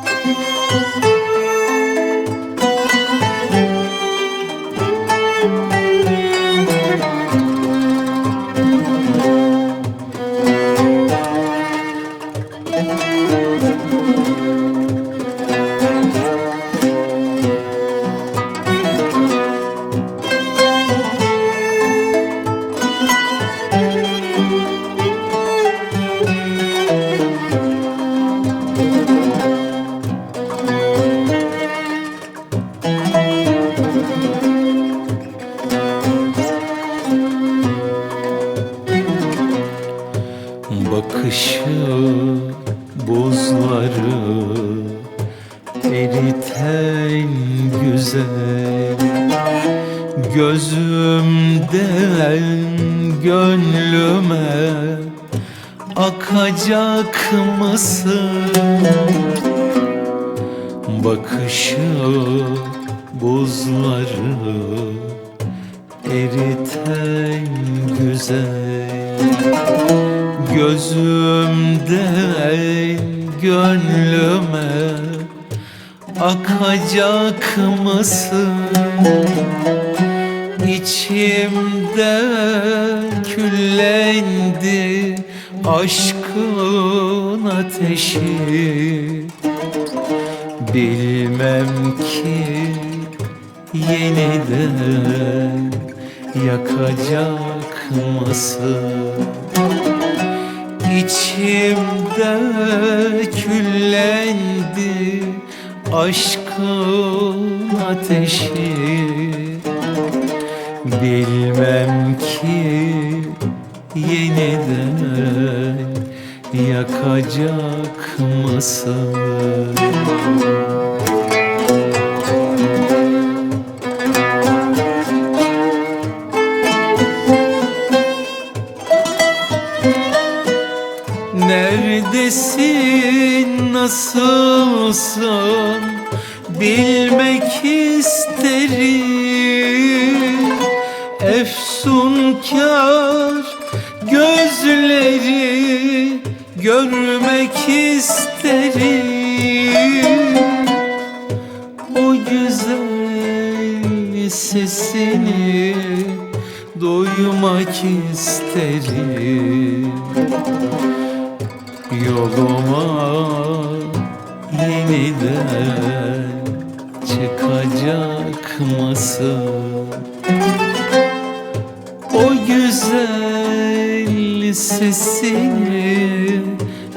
Música Bakışı buzları eriten güzel Gözümden gönlüme akacak mısın? Bakışı buzları eriten güzel Gözümden gönlüme akacak mısın? İçimde küllendi aşkın ateşi Bilmem ki yeniden yakacak mısın? İçimde küllendi aşkın ateşi Bilmem ki yeniden yakacak mısın? Neredesin, nasılsın? Bilmek isterim. Efsunkar gözleri görmek isterim. O güzel sesini duymak isterim Yoluma yeniden çıkacak mısın? O güzel sesini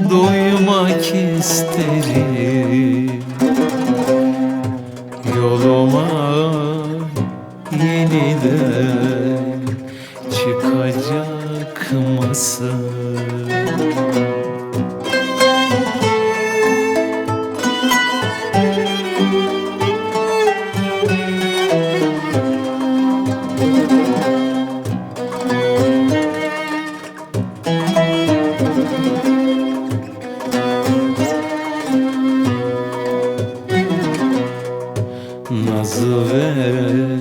duymak isterim Yoluma yeniden çıkacak mısın? Ve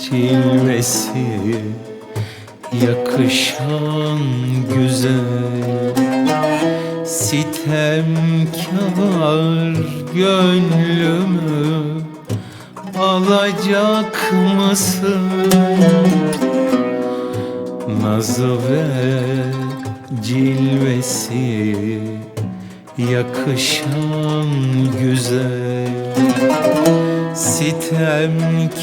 cilvesi yakışan güzel Sitemkar gönlümü alacak mısın? Nazı ve cilvesi yakışan güzel Sitemkar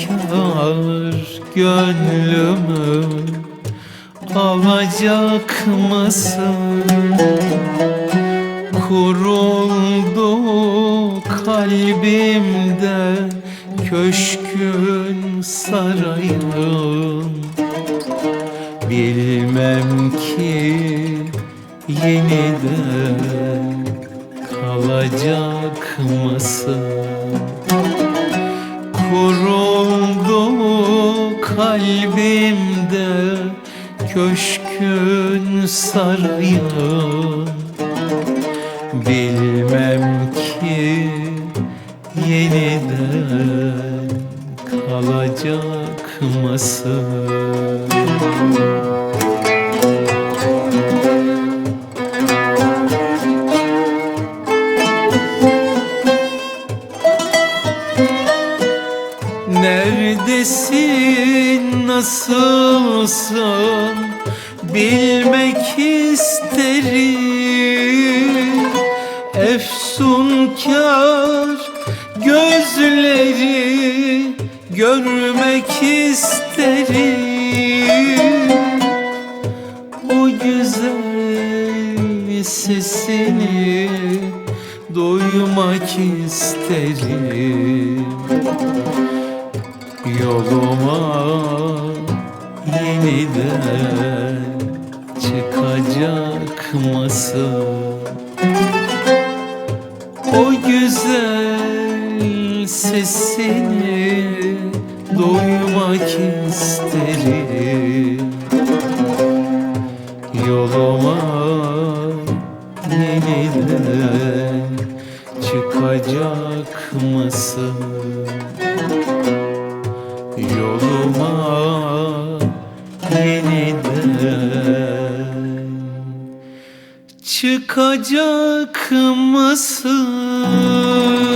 gönlümü alacak mısın? Kuruldu kalbimde köşkün sarayın Bilmem ki yeniden kalacak mısın? Kuruldu kalbimde köşkün sarayın Bilmem ki yeniden kalacak mısın? Nasılsın bilmek isterim. Efsunkar gözleri görmek isterim. O güzel sesini duymak isterim. Yoluma yeniden çıkacak mısın? O güzel sesini duymak isterim Yoluma yeniden çıkacak mısın? Yoluma yeniden çıkacak mısın?